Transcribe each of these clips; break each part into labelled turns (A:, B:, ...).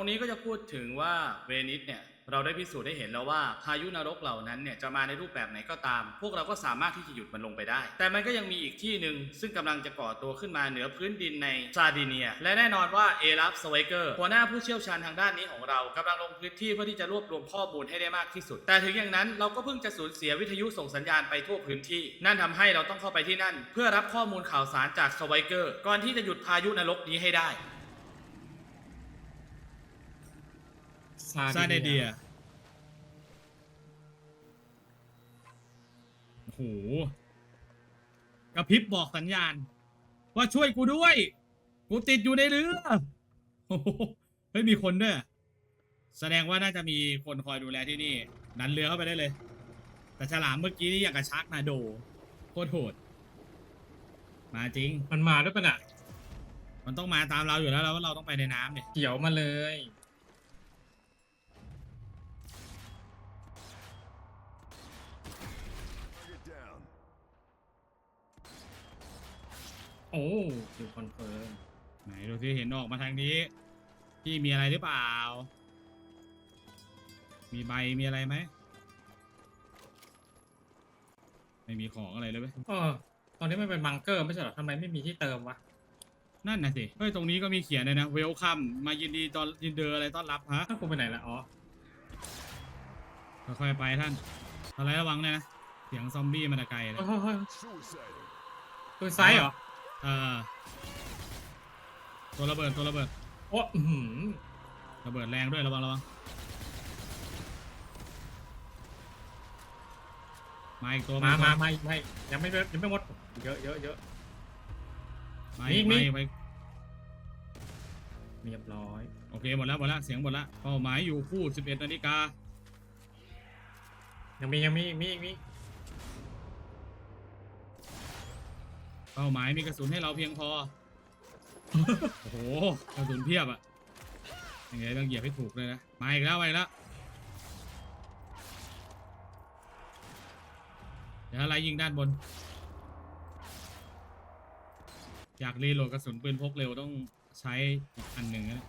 A: รงนี้ก็จะพูดถึงว่าเวนิสเนี่ยเราได้พิสูจน์ได้เห็นแล้วว่าพายุนรกเหล่านั้นเนี่ยจะมาในรูปแบบไหนก็ตาม พวกเราก็สามารถที่จะหยุดมันลงไปได้ แต่มันก็ยังมีอีกที่หนึ่งซึ่งกำลังจะก่อตัวขึ้นมาเหนือพื้นดินในซาดิเนีย และแน่นอนว่าเอลัฟสไวเกอร์หัวหน้าผู้เชี่ยวชาญทางด้านนี้ของเรากำลังลงพื้นที่เพื่อที่จะรวบรวมข้อมูลให้ได้มากที่สุด แต่ถึงอย่างนั้นเราก็เพิ่งจะสูญเสียวิทยุส่งสัญญาณไปทั่วพื้นที่ นั่นทำให้เราต้องเข้าไปที่นั่น เพื่อรับข้อมูลข่าวสารจากสไวเกอร์ก่อนที่จะหยุดพายุนรกนี้ให้ได้
B: ซาเนเดียโอ้โหกระพริบบอกสัญญาณ ว่าช่วยกูด้วย กูติดอยู่ในเรือโอ้โหเฮ้ยมีคนด้วย แสดงว่าน่าจะมีคนคอยดูแลที่นี่ ดันเรือเข้าไปได้เลย แต่ฉลามเมื่อกี้นี่อย่างกับชักนาโดโคตรโหด มาจริง
C: มันมาด้วยปะน่ะ
B: มันต้องมาตามเราอยู่แล้วแล้วว่าเราต้องไปในน้ำเนี่ย
C: เกี่ยวมาเลย โอ้คิวคอนเฟิร์ม
B: ไหนดูสิเห็นออกมาทางนี้ พี่มีอะไรหรือเปล่า มีใบมีอะไรไหม ไม่มีของอะไรเลยเว้ย
C: เออตอนนี้มันเป็นบังเกอร์ไม่ใช่เหรอทำไมไม่มีที่เติมวะ
B: นั่นน่ะสิ เฮ้ย ตรงนี้ก็มีเขียนเลยนะ เวลคัม มายินดีตอนยินเดออะไรต้อนรับฮะ
C: ถ้ากูไปไหนละอ๋อ
B: ค่อยๆไปท่านอะไรระวังเลยนะ เสียงซอมบี้มาแต่ไกลเลย
C: เฮ้ยเฮ้ยตัวไซส์เหรอ
B: เออตัวระเบิดตัวระเบิด
C: โอ้อื้อหือ
B: ระเบิดแรงด้วยระวังระวังมาอีกตัว
C: มา
B: อีกตัว
C: มามาไม่ยังไม่ยังไม่หมด เยอะเยอะเยอะ
B: มาอีก
C: มี
B: มา
C: อีก
B: อีกมาอีก
C: เรียบร้อย
B: โอเค หมดแล้ว หมดแล้ว เสียงหมดแล้วเป้าหมายอยู่คู่ 11นาฬิกา
C: ยังมี ยังมี มีอีกมี
B: เป้าหมายมีกระสุนให้เราเพียงพอ โอ้โห กระสุนเพียบอะยังไงต้องเหยียบให้ถูกเลยนะ มาอีกแล้วมาอีกแล้วเดี๋ยวอะไรยิงด้านบน อยากรีโหลดกระสุนปืนพกเร็วต้องใช้อีกอันหนึ่งนะ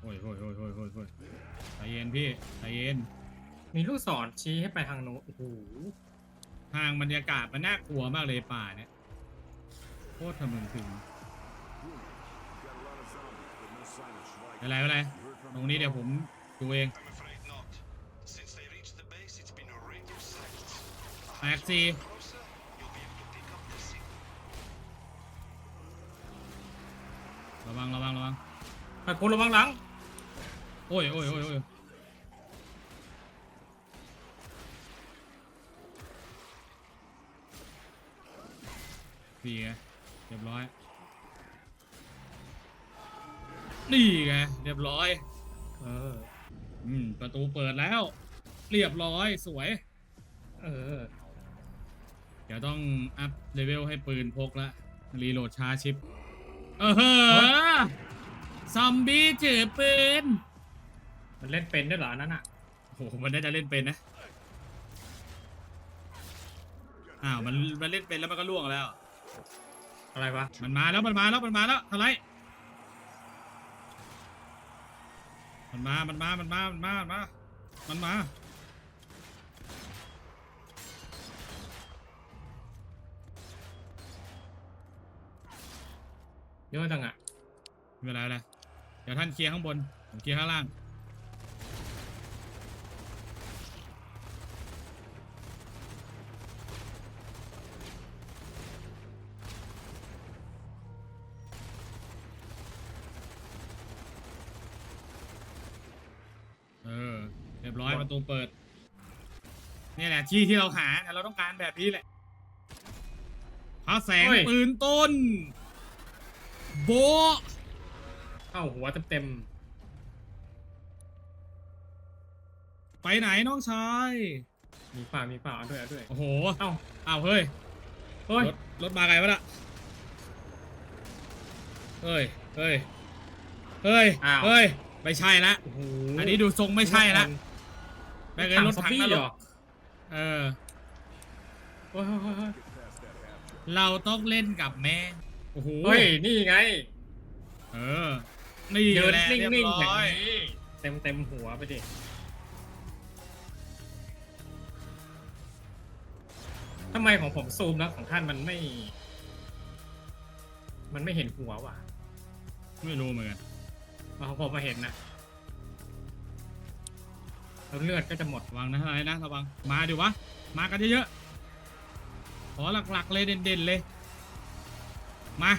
B: โอ้ยโอ้ยโอ้ยโอ้ยโอ้ยโอ้ยใจเย็นพี่ใจเย็น
C: มีลูกศรชี้ให้ไปทางโน้นโอ้โห
B: ทางบรรยากาศมันน่ากลัวมากเลยป่าเนี่ยโคตรทะมึงถึงอะไรอะไรตรงนี้เดี๋ยวผมดูเอง
D: I'm afraid not. Since they reached the base, it's been a radio silence.
B: แตกซี
D: Closer, you'll be able to pick up the signal.
B: ระวังระวังระวัง
C: ไปคุณระวังหลัง
B: โอ้ยโอ้ยโอ้ยโอ้ย นี่ไงเรียบร้อย นี่ไงเรียบร้อย
C: เออ
B: อืม ประตูเปิดแล้ว เรียบร้อยสวย
C: เออ
B: เดี๋ยวต้องอัพเลเวลให้ปืนพกละรีโหลดช้าชิป เออเฮ้อซอมบี้ถือปืน
C: มันเล่นเป็นด้วยเหรออันนั้นอะ
B: โอ้โหมันน่าจะเล่นเป็นนะ อ้าว มันมันเล่นเป็นแล้วมันก็ล่วงแล้ว
C: อะไรวะ
B: มันมาแล้ว มันมาแล้ว มันมาแล้วอะไร มันมา มันมา มันมา มันมา มันมา มันมา
C: เยอะจังอะ
B: ไม่เป็นไรเป็นไรเดี๋ยวท่านเคลียร์ข้างบนผมเคลียร์ข้างล่าง นี่แหละที่ที่เราหาแต่เราต้องการแบบนี้แหละพระแสงปืนต้น โบะ
C: เข้าหัวเต็ม
B: ไปไหนน้องชาย
C: ๆมีฝ่ามีฝ่าเอาด้วยเอาด้วย
B: โอ้โห
C: เอ้า
B: อ้าวเฮ้ย
C: เฮ้ย
B: รถรถมาไงวะน่ะ เฮ้ย เฮ้ย เฮ้ย
C: อ้าว
B: เฮ้ย ไม่ใช่ละ
C: โอ้โห
B: อันนี้ดูทรงไม่ใช่ละแม่งเอ้ยรถ
C: ซอม
B: ถัง
C: บี้
B: นร
C: เหรอก
B: เออ
C: เฮ้ยเฮ้ยเฮ้ยเฮ้ย
B: เราต้องเล่นกับแม่งโอ้โห
C: เฮ้ย นี่ไง
B: เออ นี่
C: เดิน
B: แหละ
C: นิ่
B: เรียบ
C: งๆอย่าง
B: ร้อย
C: นี้เต็มเต็มๆหัวไปดิ ทำไมของผมซูมแล้วของท่านมันไม่ มันไม่เห็นหัวว่ะ
B: ไม่รู้เหมือนกัน
C: มาของผมมาเห็นนะ แล้วเลือดก็จะหมด
B: ระวังนะอะไรนะระวังมาดิวะมากันเยอะๆขอหลักๆเลยเด่นๆเลยมา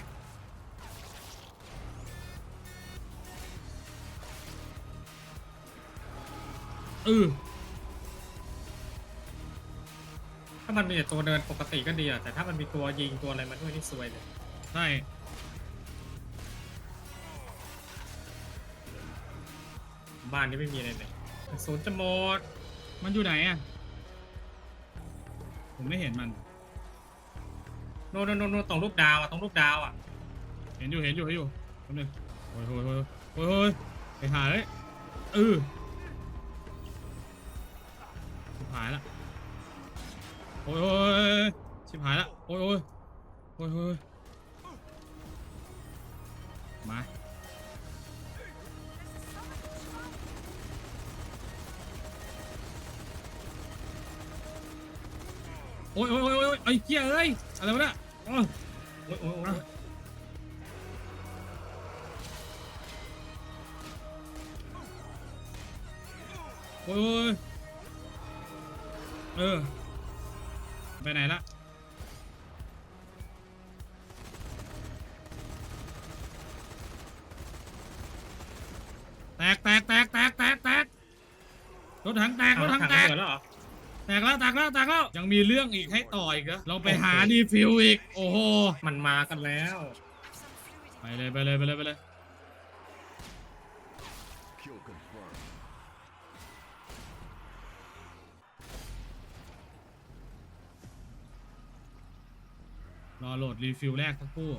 B: เออ
C: ถ้ามันมีแต่ตัวเดินปกติก็ดีอะแต่ถ้ามันมีตัวยิงตัวอะไรมาด้วยนี่ซวยเลย
B: ใช่
C: บ้านนี้ไม่มีอะไรเลย ศูนย์จะหมด
B: มันอยู่ไหนอะ ผมไม่เห็นมัน
C: โน่นโน่นโน่นตรงรูปดาวอะตรงรูปดาวอะ
B: เห็นอยู่ เห็นอยู่ เห็นอยู่แป๊บนึงโอ้ยโอ้ยโอ้ยโอ้ยโอ้ยไปหาเลยเออชิบหายละ โอ้ยโอ้ยชิบหายละ โอ้ยโอ้ยโอ้ยโอ้ยมา อ้ยโอ้ยโอ้ยโอ้ยไอ้เหี้ยเอ้ยอะไรวะเนี่ยโอ้ย
C: โอ้ยโอ้ยโอ้ย
B: โอ้ยเออ ไปไหนละแตกแตกแตกแตกแตกแตกรถถังแตกรถถังแตก
C: เหรอ
B: แตกแล้วแตกแล้วแตกแล้วยังมีเรื่องอีกให้ต่ออีกเหรอเราไปหาดีฟิวอีก โอ้โห
C: มันมากันแล้ว
B: ไปเลยไปเลยไปเลยไปเลย
D: Kill confirmed.
B: รอโหลดรีฟิลแรกสักครู่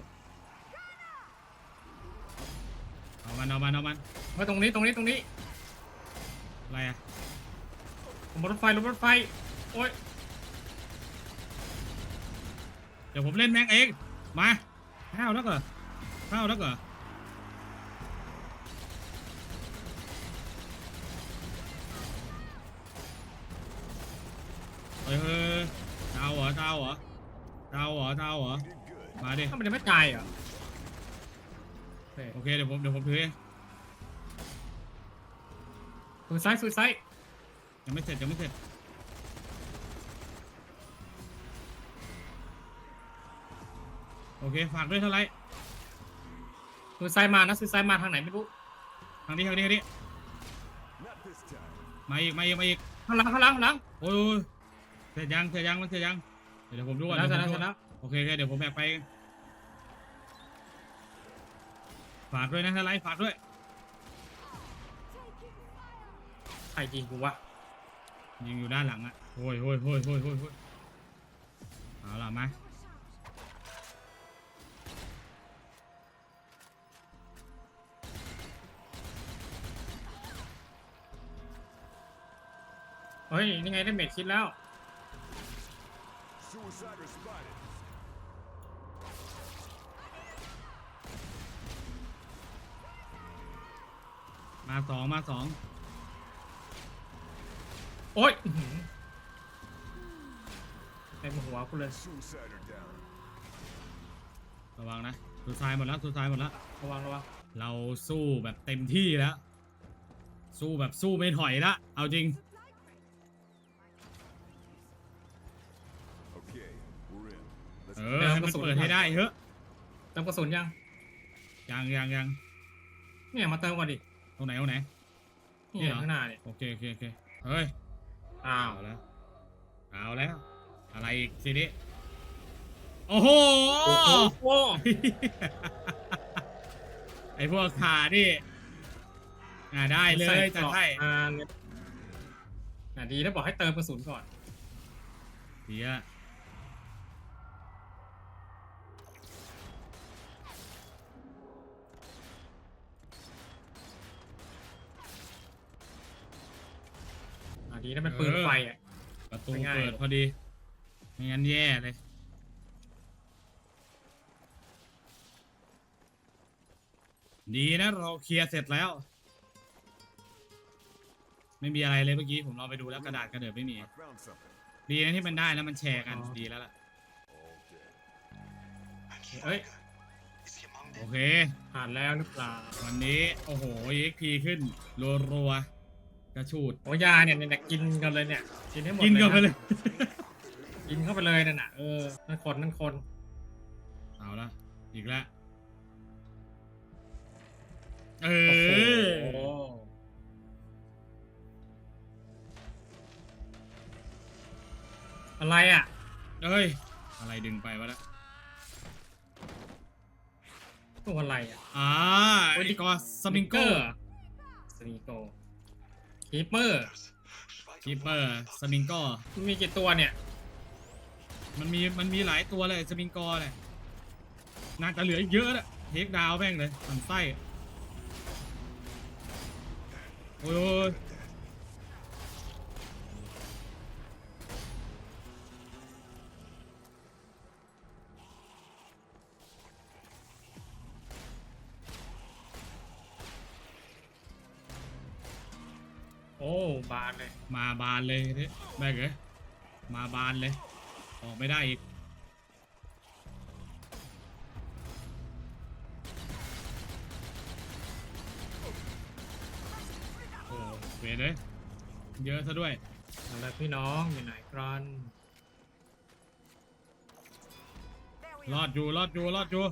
B: เอามันเอามันเอามัน
C: มาตรงนี้ตรงนี้ตรงนี้
B: อะไรอะ
C: ผมรถไฟรถรถไฟ โอ้ย
B: เดี๋ยวผมเล่นแม็กเอง มาข้าวแล้วเหรอข้าวแล้วเหรอเฮ้ยเฮ้ยเจ้าเหรอเจ้าเหรอเจ้าเหรอเจ้าเหรอ
D: Did good.
B: มาดิ
C: ถ้ามันจะไม่ตายเหรอ โอเค
B: โอเคเดี๋ยวผมเดี๋ยวผมถือเอง
C: ซูซ้ายซูซ้าย
B: ยังไม่เสร็จยังไม่เสร็จโอเคฝากด้วยเท่าไหร
C: ซูซ้ายมานะซูซ้ายมาทางไหนไม่รู้
B: ทางนี้ทางนี้ทางนี้
D: Not this time.
B: มาอีกมาอีกมาอีก
C: ข้างหลังข้างหลังข้างหลัง
B: โอ้ยโอ้ยเสร็จยังเสร็จยังมันเสร็จยังเดี๋ยวผมดูก่อน
C: แล้ว
B: เดี๋ยว
C: แล้
B: ผม
C: ว
B: ดูก่อน
C: แล้ว
B: โอเคโอเคเดี๋ยวผมแบกไปฝากด้วยนะถ้าไลฟ์ฝากด้วย
C: ใครยิงกูวะ
B: ยิงอยู่ด้านหลังอะโอ้ยโอ้ยโอ้ยโอ้ยโอ้ยโอ้ยเอาล่ะมา
C: เฮ้ย นี่ไงได้เม็ดคิดแล้ว
D: Suicider spotted.
B: มาสองมาสอง
C: โอ้ยอื้อหือเต็มหัวกูเลย
D: Suicider down.
B: ระวังนะสุดท้ายหมดแล้วสุดท้ายหมดแล้ว
C: ระวังระวัง
B: เราสู้แบบเต็มที่แล้ว สู้แบบสู้ไม่ถอยละเอาจริง
D: Okay, we're in. Let's
B: เออให้มันเปิดให้ได้เฮ้ย
C: เติมกระสุนยัง
B: ยังยังยัง
C: เนี่ยมาเติมก่อนดิ
B: ตรงไหนตรงไหนนี่
C: นี่
B: เหรอ
C: ข้างหน้าเนี่ย
B: โอเคโอเคโอเคเฮ้ย
C: อ้าว
B: เอาแล้วเอาแล้ว อะไรอีกทีนี้ โอ้โห
C: โอ้โห
B: ไอพวกขานี่อ่าได้เลยจัดให้
C: อ่าเนี่ยอะดีถ้าบอกให้เติมกระสุนก่อน
B: เดี๋ยว
C: อะดีถ้าเป็นปืนไฟอะ
B: ประตู
C: ไม่ง่าย
B: เปิดพอดีไม่งั้นแย่เลยมดีนะเราเคลียร์เสร็จแล้ว ไม่มีอะไรเลยเมื่อกี้ผมลองไปดูแล้วกระดาษกระเดิดไม่มี
E: I found something.
B: ดีนะที่มันได้แล้วมันแชร์กันดีแล้วล่ะ
E: All dead.
D: And
C: Ơi.
D: Hyuga, is he among
B: โอ
D: them?
B: เค
C: ผ่านแล้วหรือเปล่า
B: วันนี้ โอ้โห EXP ขึ้น รัวๆ กระชูด
C: โอ้ยาเนี่ยเนี่ยกินกันเลยเนี่ย กินให้หมด
B: กินกันไปเลยะ
C: กินเข้าไปเลยนั่นน่ะเออนั่นคนนั่นคน
B: เอาละอีกแล้วเอ
C: โอ้โห
B: อ
C: อะไรอะ
B: เอ้ย อะไรดึงไปวะละ
C: ตัวอะไรอะ
B: อ่าไอ้กอสมิงโก้
C: สมิงโก คีเปอร์
B: คีเปอร์สมิงโก้
C: มันมีกี่ตัวเนี่ย
B: มันมีมันมีหลายตัวเลยสมิงโก้เลยน่าจะเหลืออีกเยอะละเทคดาวน์แม่งเลยมันไส้โอ้ย อ้ย
C: โอ้บานเลย
B: มาบานเลยเนี่ยแม่งเอ้ยมาบานเลย ออกไม่ได้อีก โอ้เวรเลยเยอะซะด้วย
C: อะไรพี่น้องอยู่ไหนกัน
B: รอดอยู่รอดอยู่รอดอยู่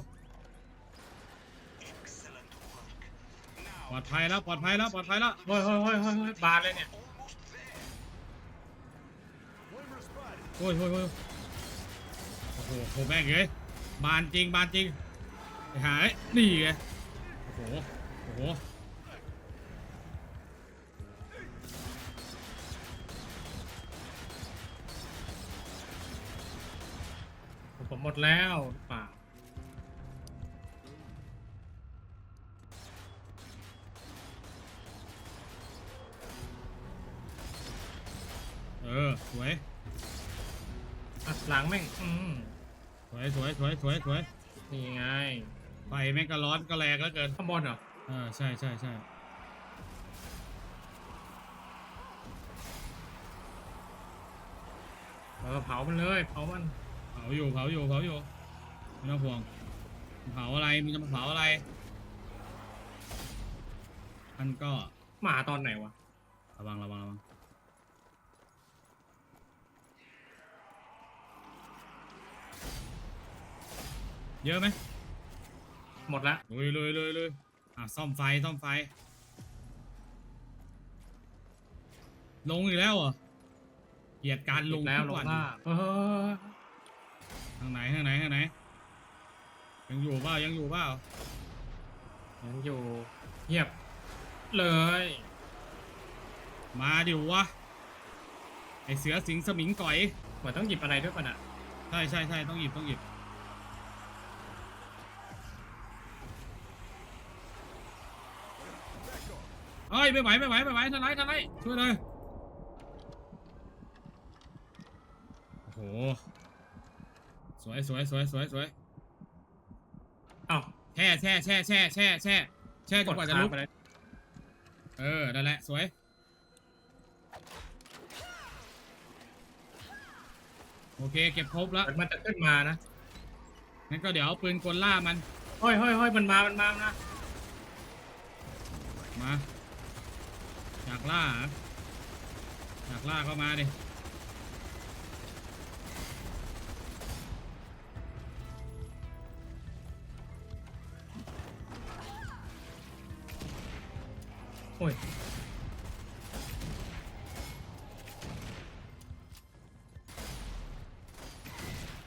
B: ปลอดภัยแล้วปลอดภัยแล้วปลอดภัยแล้ว
C: เฮ้ยเฮ้ยเฮ้ยเฮ้ยเฮ้ยบานเลยเนี่ย
B: โอ้ยโอ้ยโอ้ยโอ้โหโหแม่งเอ้ยบานจริงบานจริงไปหาไอ้นี่ไงโอ้โหโอ้โห
C: ผมหมดแล้ว
B: วยสวยสวยสวย
C: นี่ไง
B: ไฟแม่งก็ร้อนก็แรงแล้วเกิน
C: ข้างบนเหรอ
B: เออใช่ใช่ใช่
C: เออเผามันเลยเผามัน
B: เผาอยู่เผาอยู่เผาอยู่ไม่ต้องห่วงมึงเผาอะไรมึงจะมาเผาอะไรมันก็
C: มาตอนไหนวะ
B: ระวังระวังระวัง เยอะไหม
C: หมดละ
B: ลุยลุยลุยลุยอะซ่อมไฟซ่อมไฟ ลงอีกแล้วเหรอเกลียดการลง
C: แล้ว
B: ทุ
C: ล
B: ก
C: ง
B: วัน
C: ล่าเออ
B: ทางไหนทางไหนทางไหน ยังอยู่เปล่ายังอยู่เปล่า
C: ยังอยู่เงียบเลย
B: มาดิวะไอเสือสิงสมิงก่อย
C: เหมือนต้องหยิบอะไรด้วยป่ะน่ะ
B: ใช่ใช่ใช่ต้องหยิบต้องหยิบ เอ้ยไม่ไหวไม่ไหวไม่ไหวทนายทนายช่วยเลยโอ้โหสวยสวยสวยสวยสวย
C: อ้าว
B: แช่แช่แช่แช่แช่แช่แช่จ
C: ก
B: น
C: ด
B: กว่าจะ
C: ค้าง
B: ลุก
C: ไปเลย
B: เออนั่นแหละสวยโอเคเก็บครบแล้ว
C: เดี๋ยวมันจะขึ้นมานะ
B: งั้นก็เดี๋ยวเอาปืนกลล่ามัน
C: เฮ้ยเฮ้ยเฮ้ยมันมามันมานะ
B: มา อยากล่าเหรออยากล่าก็มาดิ
C: โอ้ย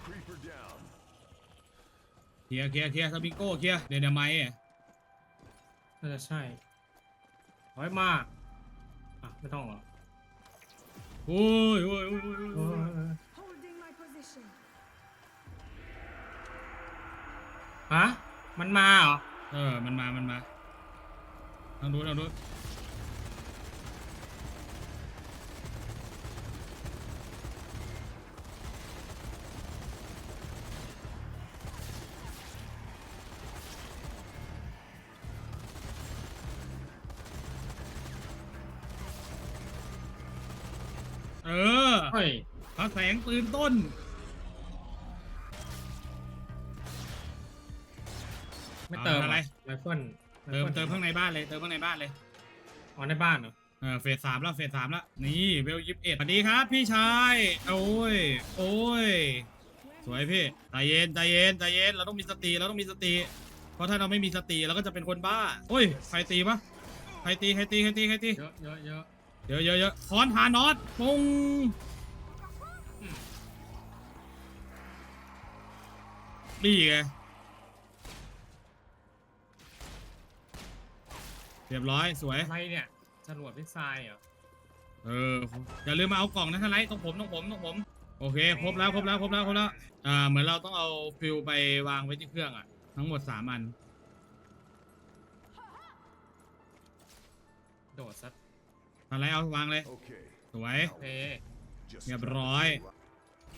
E: Creeper down.
B: เคลียร์เคลียร์เคลียร์สปิงโก้เคลียร์เดนไมอะ
C: น่าจะใช่ร้อยมาก ไม่ต้องหรอ
B: โอ้ยโอ้ยโอ้ยโอ้ย
C: เอ
B: โอ้ย
C: อ
F: Holding my position.
C: ฮะ มันมาเหรอ
B: เออ มันมา มันมาทางดูนทางดูน
C: เฮ้ย
B: พระแสงปืนต้น
C: ไม่เติม
B: เอาอะไร
C: ไรเฟิล
B: เติมเติมข้างในบ้านเลย เติมข้างในบ้านเลย
C: อ๋อในบ้านเหรอ
B: เออเฟสสามแล้วเฟสสามแล้ว นี่เวลยิบเอ็ดสวัสดีครับ พี่ชาย โอ้ย โอ้ย สวยพี่ ใจเย็น ใจเย็น ใจเย็น เราต้องมีสติ เราต้องมีสติ เพราะถ้าเราไม่มีสติเราก็จะเป็นคนบ้า โอ้ย ใครตีปะใครตี ใครตี ใครตี ใครตี
C: เยอะเยอะเยอะ
B: เยอะเยอะเยอะคอนทานอสปุ้ง นี่ไงเรียบร้อยสวย
C: อะไรเนี่ยจรวดพิซซ่ายเหรอ
B: เอออย่าลืมมาเอากล่องนะท่านไรต้องผมต้องผมต้องผม โอเค ครบแล้วครบแล้วครบแล้วครบแล้วอ่าเหมือนเราต้องเอาฟิลไปวางไว้ที่เครื่องอะ ทั้งหมดสามอัน
C: โดดซะ
B: ท่านไรเอาวางเลย
E: Okay.
B: สวย
C: โอเค
E: Just
B: เรียบ
E: start
B: ร้อย
E: to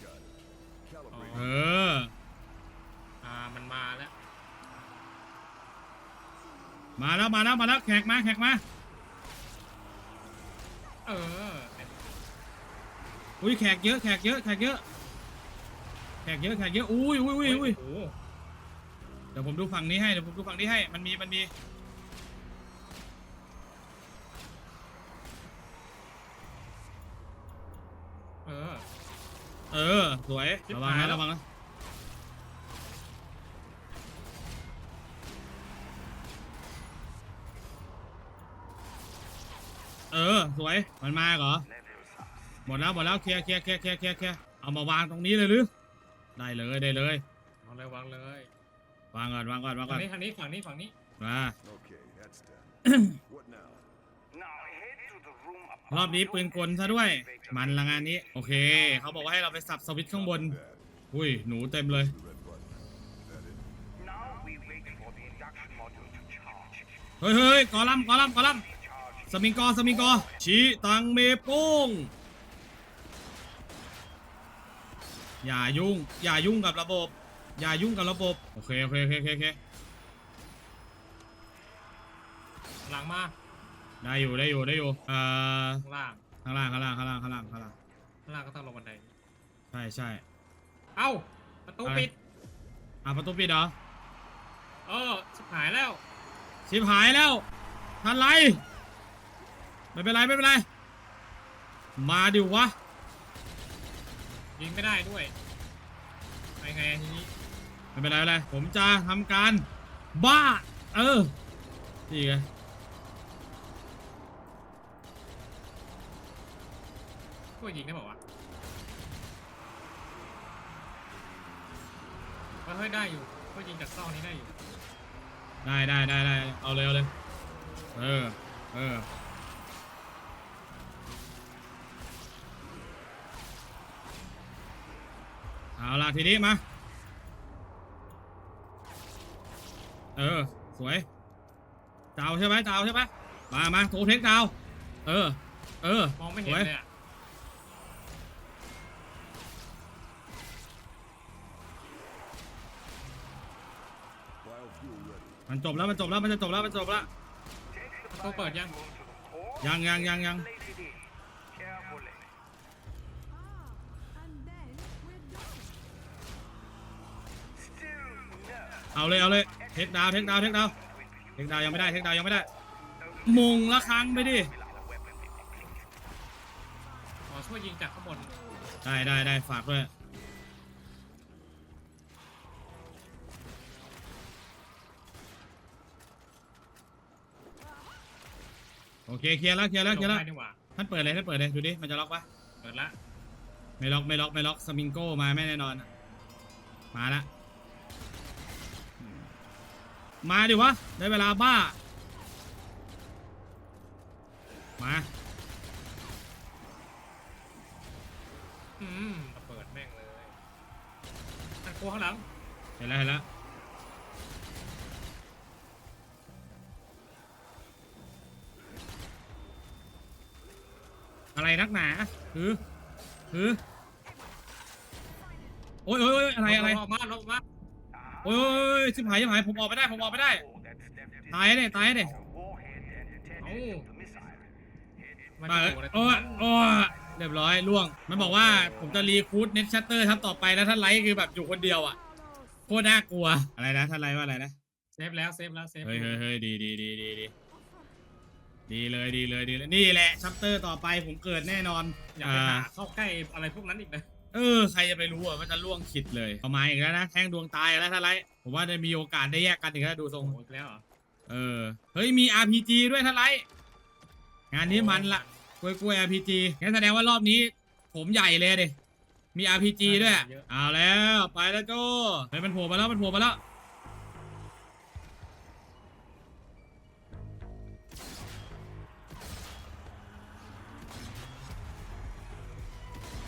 E: got it. Calibrate.
B: เออ
C: อ่ามันมาแล้ว
B: มาแล้วมาแล้วมาแล้วแขกมาแขกมา
C: เออ
B: อุ้ยแขกเยอะแขกเยอะแขกเยอะแขกเยอะแขกเยอะอุ้ยอุ้ยอุ้ยอุ้ย
C: โอ้โห
B: เดี๋ยวผมดูฝั่งนี้ให้เดี๋ยวผมดูฝั่งนี้ให้มันมีมันมี
C: เออ
B: เออสวย
C: ชิบ
B: ระวัง
C: หาย
B: นะ
C: แล้ว
B: ระวังนะ สวยมันมาเหรอหมดแล้วหมดแล้วเคลียร์เคลียร์เคลียร์เคลียร์เคลียร์เคลียร์เอามาวางตรงนี้เลยหรือได้เลยได้เลย
C: วางเลยวางเลยวา
B: งก่อนวางก่อนวางก่
C: ฝั่
B: องน
C: นี้ทางนี้ฝั่งนี้ฝั่งนี้
B: มา
E: Okay, that's done. what now?
D: Now head to the room
B: รอบนี้ปืนกลซะด้วย มันละงานนี้ โอเค เขาบอกว่าให้เราไปสับสวิตช์ข้างบน
E: That.
B: อุ้ยหนูเต็มเลย
E: The red button. Is that it?
D: Now we wait for the induction module to charge.
B: เฮ้ยเฮ้ยกอลัมน์กอลัมน์กอลัมน์
D: Charge
B: สมิงกอสมิงกอชี้ตังเมโป้ง อย่ายุ่ง อย่ายุ่งกับระบบ อย่ายุ่งกับระบบโอเคโอเค โอเค โอเค โอเค
C: หลังมา
B: ได้อยู่ ได้อยู่ ได้อยู่เอ่อ
C: ข้างล่าง
B: ข้างล่าง ข้างล่าง ข้างล่าง ข้างล่าง ข้างล่าง
C: ข้างล่างก็ต้องลงบันได
B: ใช่ใช่
C: เอ้าประตู
B: อะไร
C: ปิด
B: อะประตูปิดเหรอ
C: เออชิบหายแล้ว
B: ชิบหายแล้วทันไร ไม่เป็นไรไม่เป็นไร มาดิวะ
C: ยิงไม่ได้ด้วยไปไงทีนี้
B: ไม่เป็นไรไม่เป็นไรผมจะทำการบ้า เออนี่ไง
C: ก็ยิงได้บอกว่าวะก็เฮ้ยได้อยู่ก็ยิงจากซอกนี้ได้อยู่
B: ได้ได้ได้ได้เอาเลยเอาเลย เออ เออ เอาล่ะทีนี้มา เออ สวยดาวใช่ไหมดาวใช่ไหมมามาโทรเทคดาว เออ เออ
C: มองไม่
B: ส
C: เห็น
B: วย
C: เลยอะ
E: Biofuel ready.
B: มันจบแล้วมันจบแล้วมันจะจบแล้วมันจบแล้ว
C: ประตูเปิดยัง
B: ยังยังยังยัง เอาเลยเอาเลยเทคดาวเทคดาวเทคดาวเทคดาวยังไม่ได้เทคดาวยังไม่ได้มงละครั้งไปดิ
C: ขอช่วยยิงจากข้างบน
B: ได้ได้ได้ฝากด้วยโอเคเคลียร์แล้วเคลียร์แล้วเคลียร์แล้ว
C: ไม่ได้นี่หว่า
B: ท่านเปิดเลยท่านเปิดเลยดูดิมันจะล็อกปะ
C: เปิดละ
B: ไม่ล็อกไม่ล็อกไม่ล็อกสมิงโก้มาไม่แน่นอนมาละ มาดิวะ ได้เวลาบ้า มา
C: อืมเปิดแม่งเลยทางโค้งข้างหลัง
B: เห็นแล้วเห็นแล้วอะไรนักหนาคือคือโอ้ยโอ้ยโอ้ยอะไรอะไร
C: ลงมาลงมา
B: โอ้ยโอ้ย โอ้ยชิบหายชิบหายผมออกไม่ได้ผมออกไม่ได้ตายเลยตายเลย
C: เอ้ามัน
B: มา
C: จะ
B: เอ้ย
C: โผล่อะไรตร
B: โอ้
C: ง
B: ย
C: นั้น
B: โอ้ยเเรียบร้อยล่วง มันบอกว่าผมจะรีคูดเน็ตชัตเตอร์ทับต่อไปแล้วถ้าไลท์คือแบบอยู่คนเดียวอะโคตรน่ากลัวอะไรนะถ้าไลท์ว่าอะไรนะ
C: เซฟแล้วเซฟแล้วเซฟ
B: เฮ้ยเฮ้ยเฮ้ยดีดีดีดีดีดีเลยดีเลยดีเลยนี่แหละชัปเตอร์ต่อไปผมเกิดแน่นอน
C: อย่าไปหาเข้าใกล้อะไรพวกนั้นอีกนะ
B: เออใครจะไปรู้อะว่าจะล่วงขิดเลยประมาณอีกแล้วนะแท่งดวงตายแล้วถ้าไรผมว่าจะมีโอกาสได้แยกกันอีกแล้วดูทรง
C: โอ้โหอีกแล้วเหรอ
B: เออเฮ้ยมี RPG ด้วยถ้าไรงานนี้มันละกล้วยกล้วย RPG งั้นแสดงว่ารอบนี้ ผมใหญ่เลยดิมี RPG ด้วยเอาแล้วไปแล้วโจ้เฮ้ยมันโผล่มาแล้วมันโผล่มาแล้ว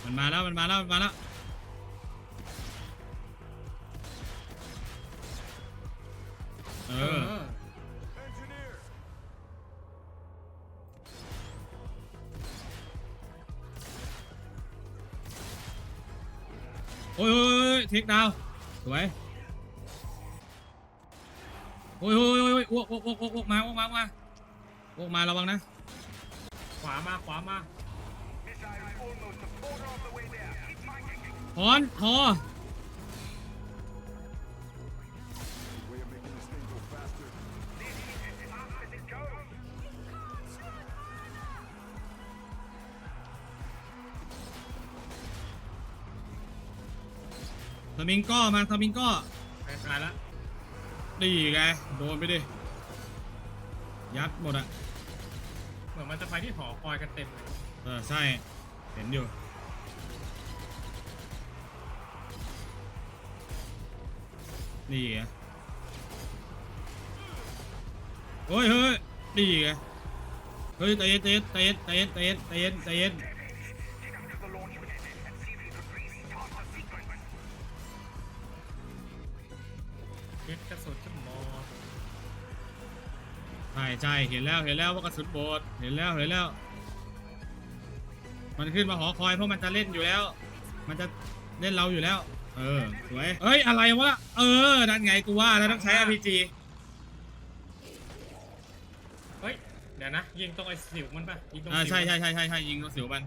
B: มันมาแล้วมันมาแล้วมันมาแล้วเอ
C: อ
B: โอ้ยโอ้ยโอ้ยเทคดาวสวยโอ้ยโอ้ยโอ้ยโอ้ยอ้วกอ้วกอ้วกอ้วกอ้วกมาอ้วกมาอ้วกมาอ้วกมาระวังนะ
C: ขวามาขวามา
B: ถอนทอ
E: Way of making this thing go faster.
B: สมิงก้อมาสมิงก้อ
C: ไปตายแล้ว
B: ดีไงโดนไปดิ ยัดหมดอะ
C: เหมือนมันจะไปที่หอคอยกันเต็มเลย
B: เออ ใช่ เห็นอยู่นี่ไงโอ้ยเฮ้ยนี่ไงเฮ้ยเย็นใจเย็นใจเย็นใจเย็นใจเย็นใจเย็นใจเย็น
C: เก็ตกระสุนขึ้นมอ
B: ใช่ใช่เห็นแล้วเห็นแล้วว่ากระสุนโบดเห็นแล้วเห็นแล้ว มันขึ้นมาหอคอยเพราะมันจะเล่นอยู่แล้ว มันจะเล่นเราอยู่แล้ว เออสวยเอ้ยอะไรวะ เออ นั่นไงกูว่าแล้วต้องใช้ RPG
C: เฮ้ย เดี๋ยวนะ ยิงตรงไอ้สิวมันปะยิงตรง
B: อ่า
C: สิว
B: ใช่ใช่ใช่ใช่ใช่ยิงตัวสิวมัน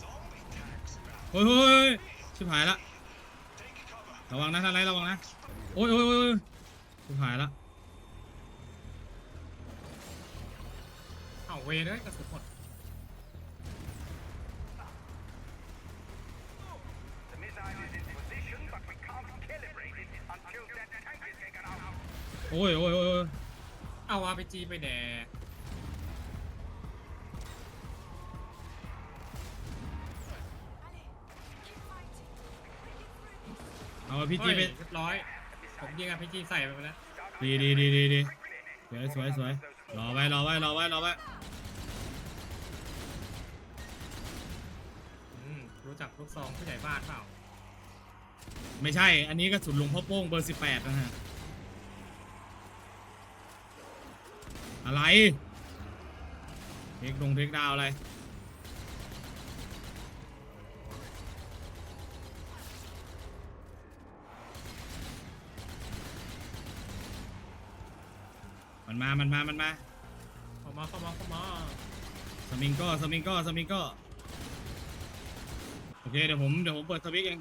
D: Zombie tags about.
B: เฮ้ยเฮ้ยเฮ้ยชิบหายละ
D: Take cover.
B: ระวังนะท่านไรระวังนะ โอ้ยโอ้ยโอ้ยโอ้ยชิบหายละ
C: เอาเวเลยกระสุนหมด
B: โอ้ยโอ้ยโอ้ยโอ้ย
C: เอาอาร์พีจีไปแดก
B: เอาพีจีไป
C: เฮ้ยเรียบร้อย ผมยิงอาร์พีจีใส่ไปแล้ว
B: ดีดีดีดีดีสวยสวยสวย รอไว้รอไว้รอไว้รอไว้
C: อืมรู้จักลูกซองผู้ใหญ่บ้านเปล่า
B: ไม่ใช่ อันนี้กระสุนหลวงพ่อโป้งเบอร์สิบแปดนะฮะ อะไรเทคดงเทคดาวอะไร มันมามันมามันมา
C: เข้ามาเข้ามาเข้ามา
B: สมิงก็สมิงก็สมิงก็โอเคเดี๋ยวผมเดี๋ยวผมเปิดสวิกเอง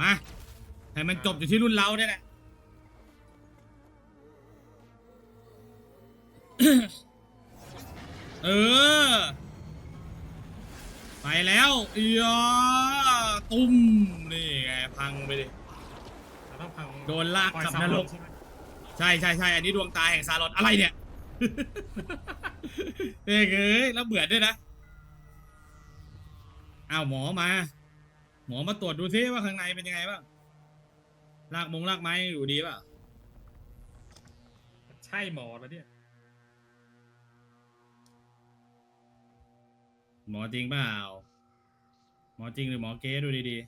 B: มาให้มันจบอยู่ที่รุ่นเราเนี่ยแหละ เออ ไปแล้วเอียตุ้มนี่ไงพังไปดิ
C: เราต้องพัง
B: โดนลาก
C: ปล่อย
B: กลับ
C: สาม
B: นรก
C: ใช่ไหม
B: ใช่ใช่ใช่อันนี้ดวงตาแห่งซาลอนอะไรเนี่ย เอ้ยเอ้ยแล้วเบื่อด้วยนะอ้าวหมอมา หมอมาตรวจดูซิว่าข้างในเป็นยังไงบ้างลากมงลากไม้อยู่ดีป่ะ
C: ใช่หมอแล้วเนี่ย
B: หมอจริงเปล่า หมอจริงหรือหมอเก๊ดูดี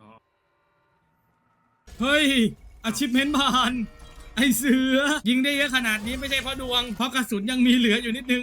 C: อ๋อ
B: ๆ เฮ้ยอาชิพเมนผ่าน ไอเสือ ยิงได้เยอะขนาดนี้ไม่ใช่เพราะดวง เพราะกระสุนยังมีเหลืออยู่นิดนึง